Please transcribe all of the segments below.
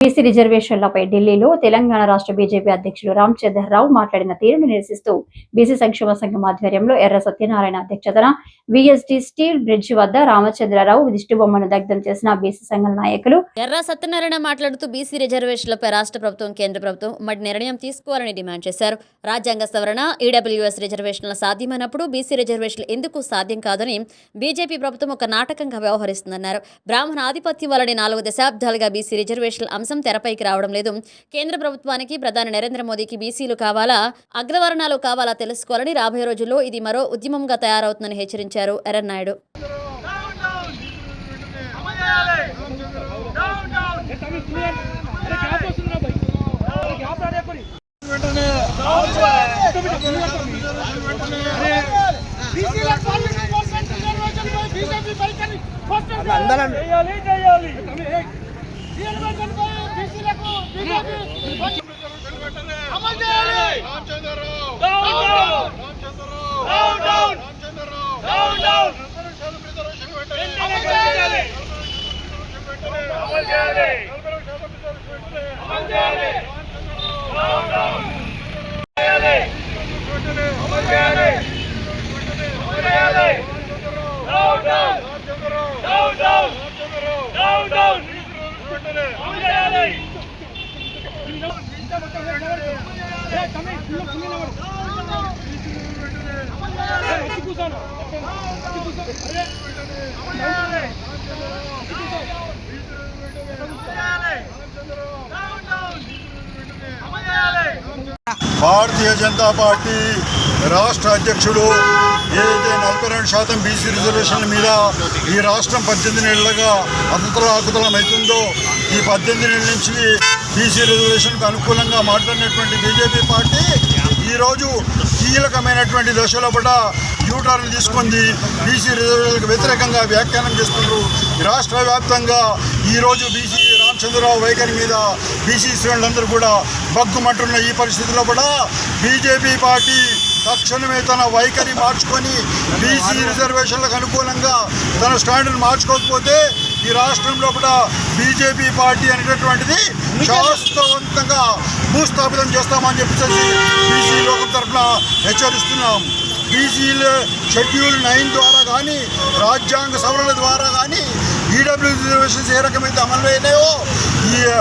BC రిజర్వేషన్లపై ఢిల్లీలో తెలంగాణ రాష్ట్ర BJP అధ్యక్షులు రామచంద్రరావు మాట్లాడిన తీరును నిరసిస్తూ బీసీ సంక్షేమ సంఘం ఆధ్వర్యంలో ఎర్ర సత్యనారాయణ అధ్యక్షతన విఎస్టీ స్టీల్ బ్రిడ్జ్ వద్ద రామచంద్రరావు దిష్టిబొమ్మను దగ్ధం చేసిన బీసీ సంఘం నాయకులు ఎర్ర సత్యనారాయణ మాట్లాడుతూ బీసీ రిజర్వేషన్లపై రాష్ట్ర ప్రభుత్వం కేంద్ర ప్రభుత్వం ఉమ్మడి నిర్ణయం తీసుకోవాలని డిమాండ్ చేశారు. రాజ్యాంగ సవరణ ఈడబ్ల్యూఎస్ రిజర్వేషన్ల సాధ్యమైనప్పుడు బీసీ రిజర్వేషన్లు ఎందుకు సాధ్యం కాదని బీజేపీ ప్రభుత్వం ఒక నాటకంగా వ్యవహరిస్తుందన్నారు. బ్రాహ్మణ ఆధిపత్యం వలన నాలుగు దశాబ్దాలుగా బీసీ రిజర్వేషన్ల అంశం తెరపైకి రావడం లేదు. కేంద్ర ప్రభుత్వానికి ప్రధాని నరేంద్ర మోదీకి బీసీలు కావాలా? అగ్రవర్ణాలు కావాలా తెలుసుకోవాలని రాబోయే రోజుల్లో ఇది మరో ఉద్యమంగా తయారవుతుందని హెచ్చరించారు ఎర్రన్నాయుడు అందరం అమలు చేయాలి డౌన్ డౌన్ డౌన్ డౌన్ అమలు చేయాలి అమలు చేయాలి అమలు చేయాలి డౌన్ డౌన్ చేయాలి అమలు చేయాలి అమలు చేయాలి down down down down down down అమలు చేయాలి భారతీయ జనతా పార్టీ రాష్ట్ర అధ్యక్షుడు ఏదైతే నలభై రెండు శాతం బీసీ రిజర్వేషన్ల మీద ఈ రాష్ట్రం పద్దెనిమిది నెలలుగా అతతల అకుతలం అవుతుందో ఈ పద్దెనిమిది నెలల నుంచి బీసీ రిజర్వేషన్కు అనుకూలంగా మాట్లాడినటువంటి బీజేపీ పార్టీ ఈరోజు కీలకమైనటువంటి దశలో కూడా యూటర్న్ తీసుకుంది. బీసీ రిజర్వేషన్లకు వ్యతిరేకంగా వ్యాఖ్యానం చేస్తున్నారు. రాష్ట్ర వ్యాప్తంగా ఈరోజు బీసీ రామచంద్రరావు వైఖరి మీద బీసీ శ్రేణులందరూ కూడా బగ్గుమంటున్న ఈ పరిస్థితుల్లో కూడా బీజేపీ పార్టీ తక్షణమే తన వైఖరి మార్చుకొని బీసీ రిజర్వేషన్లకు అనుకూలంగా తన స్టాండ్ను మార్చుకోకపోతే ఈ రాష్ట్రంలో కూడా బీజేపీ పార్టీ అనేటటువంటిది శాస్త్రవంతంగా భూస్థాపితం చేస్తామని చెప్పేసి బీసీ లోకం తరఫున హెచ్చరిస్తున్నాం. బీసీల షెడ్యూల్ నైన్ ద్వారా కానీ రాజ్యాంగ సవరణ ద్వారా కానీ ఈడబ్ల్యూ రిజర్వేషన్స్ ఏ రకమైతే అమలు అయినాయో ఈ ఆ,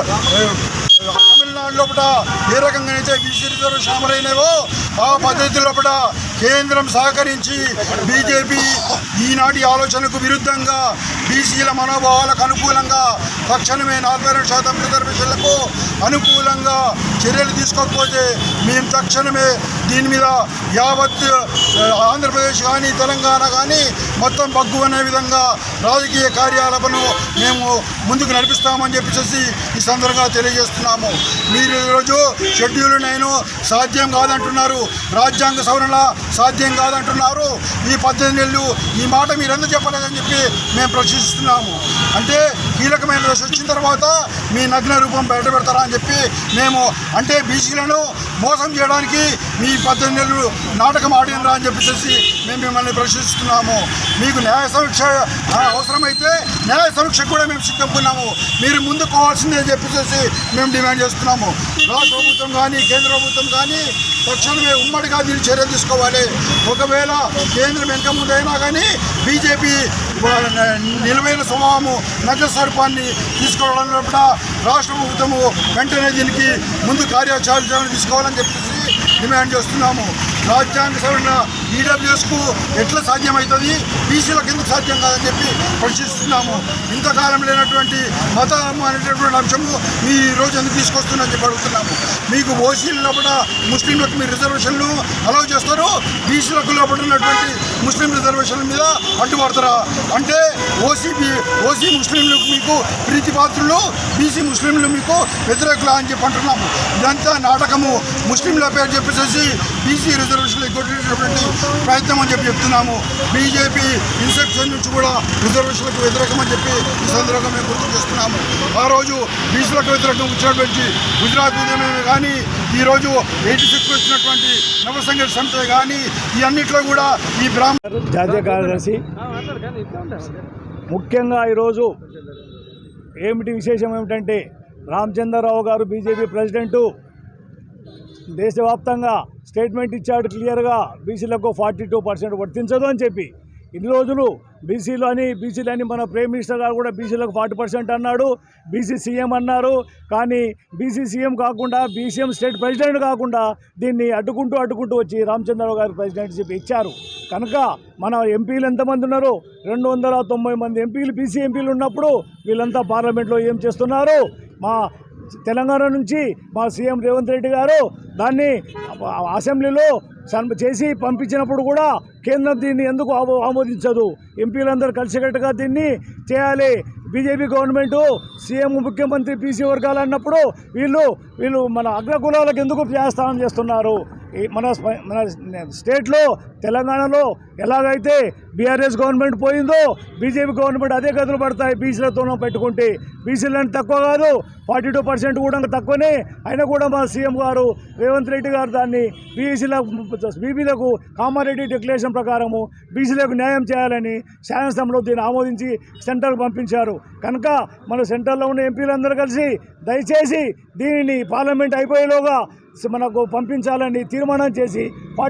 తమిళనాడు లోపల ఏ రకంగా అయితే బీసీ రిజర్వేషన్ అమలైనవో ఆ పద్ధతి లోపల కేంద్రం సహకరించి బీజేపీ ఈనాటి ఆలోచనకు విరుద్ధంగా బీసీల మనోభావాలకు అనుకూలంగా తక్షణమే నలభై రెండు శాతం రిజర్వేషన్లకు అనుకూలంగా చర్యలు తీసుకోకపోతే మేము తక్షణమే దీని మీద యావత్ ఆంధ్రప్రదేశ్ కానీ తెలంగాణ కానీ మొత్తం బగ్గు అనే విధంగా రాజకీయ కార్యాలపను మేము ముందుకు నడిపిస్తామని చెప్పేసి ఈ సందర్భంగా తెలియజేస్తున్నాము. మీరు ఈరోజు షెడ్యూల్ నేను సాధ్యం కాదంటున్నారు. రాజ్యాంగ సవరణ సాధ్యం కాదంటున్నారు. ఈ పద్దెనిమిది నెలలు ఈ మాట మీరు ఎందుకు చెప్పలేదని చెప్పి మేము ప్రశ్నిస్తున్నాము. అంటే కీలకమైన దశ వచ్చిన తర్వాత మీ నగ్న రూపం బయట పెడతారా అని చెప్పి మేము అంటే బీసీలను మోసం చేయడానికి మీ పద్దెనిమిది నెలలు నాటకం ఆడినరా అని చెప్పేసి మేము మిమ్మల్ని ప్రశ్నిస్తున్నాము. మీకు న్యాయ సమీక్ష అవసరమైతే న్యాయ సమీక్ష కూడా మేము సిద్ధంకున్నాము మీరు ముందుకు పోవాల్సిందే చెప్పేసి మేము డిమాండ్ చేస్తున్నాము. రాష్ట్ర ప్రభుత్వం కానీ కేంద్ర ప్రభుత్వం కానీ తక్షణమే ఉమ్మడిగా దీన్ని చర్యలు తీసుకోవాలి. ఒకవేళ కేంద్రం వెనక ముందైనా కానీ బీజేపీ నిలువైన స్వభావము నగర స్వరూపాన్ని తీసుకురావడంలో కూడా రాష్ట్ర ప్రభుత్వము వెంటనే దీనికి ముందు కార్యాచరణ తీసుకోవాలని చెప్పేసి డిమాండ్ చేస్తున్నాము. రాజ్యాంగ సవరణ ఈడబ్ల్యూఎస్కు ఎట్లా సాధ్యమవుతుంది బీసీలకు ఎందుకు సాధ్యం కాదని చెప్పి ప్రశ్నిస్తున్నాము. ఇంతకాలం లేనటువంటి మతం అనేటటువంటి అంశము మీ ఈరోజు రోజు ఎందుకు తీసుకొస్తుందని చెప్పి అడుగుతున్నాము. మీకు ఓసీల లోపల ముస్లింలకు మీ రిజర్వేషన్లు అలౌ చేస్తారు బీసీలకు లోపల ఉన్నటువంటి ముస్లిం రిజర్వేషన్ల మీద అడ్డుపడతారా? అంటే ఓసీ ఓసీ ముస్లింలు మీకు ప్రీతి పాత్రులు బీసీ ముస్లింలు మీకు వ్యతిరేకులు అని చెప్పి అంటున్నాము. ఇదంతా నాటకము. ముస్లింల పేరు చెప్పేసేసి బీసీ రిజర్వేషన్లు ఎగ్గొట్టేటటువంటి ప్రయత్నం అని చెప్పి చెప్తున్నాము. బీజేపీ ఇన్సెప్షన్ నుంచి కూడా రిజర్వేషన్లకు వ్యతిరేకం అని చెప్పి ఈ సందర్భంగా మేము గుర్తు చేస్తున్నాము. ఆ రోజు బీసీలకు వ్యతిరేకం వచ్చినటువంటి గుజరాత్ ఉద్యమమే కానీ ఈరోజు ఎయిటీ సిక్స్ వచ్చినటువంటి నవసంఘ సంస్థ కానీ ఈ కూడా ఈ బ్రా జాతీయ కార్యదర్శి. ముఖ్యంగా ఈరోజు ఏమిటి విశేషం ఏమిటంటే రామచంద్రరావు గారు బీజేపీ ప్రెసిడెంటు దేశవ్యాప్తంగా స్టేట్మెంట్ ఇచ్చాడు క్లియర్గా బీసీలకు ఫార్టీ టూ పర్సెంట్ వర్తించదు అని చెప్పి ఇన్ని రోజులు బీసీలు అని బీసీలు అని మన ప్రైమ్ మినిస్టర్ గారు కూడా బీసీలకు ఫార్టీ పర్సెంట్ అన్నాడు. బీసీ సీఎం అన్నారు. కానీ బీసీ సీఎం కాకుండా బీసీఎం స్టేట్ ప్రెసిడెంట్ కాకుండా దీన్ని అడ్డుకుంటూ అడ్డుకుంటూ వచ్చి రామచంద్రరావు గారు ప్రెసిడెంట్ చెప్పి ఇచ్చారు. కనుక మన ఎంపీలు ఎంతమంది ఉన్నారు? రెండు వందల తొంభై మంది ఎంపీలు బీసీ ఎంపీలు ఉన్నప్పుడు వీళ్ళంతా పార్లమెంట్లో ఏం చేస్తున్నారు? మా తెలంగాణ నుంచి మా సీఎం రేవంత్ రెడ్డి గారు దాన్ని అసెంబ్లీలో చేసి పంపించినప్పుడు కూడా కేంద్రం దీన్ని ఎందుకు ఆమోదించదు? ఎంపీలందరూ కలిసికట్టుగా దీన్ని చేయాలి. బీజేపీ గవర్నమెంటు సీఎం ముఖ్యమంత్రి పీసీ వర్గాలు అన్నప్పుడు వీళ్ళు వీళ్ళు మన అగ్రకులాలకు ఎందుకు న్యాయస్థానం చేస్తున్నారు? మన మన స్టేట్లో తెలంగాణలో ఎలాగైతే బీఆర్ఎస్ గవర్నమెంట్ పోయిందో బీజేపీ గవర్నమెంట్ అదే గదులు పడతాయి బీసీలతోనూ పెట్టుకుంటే. బీసీలంటే తక్కువ కాదు ఫార్టీ టూ పర్సెంట్ కూడా తక్కువనే. అయినా కూడా మా సీఎం గారు రేవంత్ రెడ్డి గారు దాన్ని బీసీలకు బీబీలకు కామారెడ్డి డిక్లరేషన్ ప్రకారము బీసీలకు న్యాయం చేయాలని శాసనసభలో దీన్ని ఆమోదించి సెంటర్కు పంపించారు. కనుక మన సెంటర్లో ఉన్న ఎంపీలందరూ కలిసి దయచేసి దీనిని పార్లమెంట్ అయిపోయేలోగా మనకు పంపించాలని తీర్మానం చేసి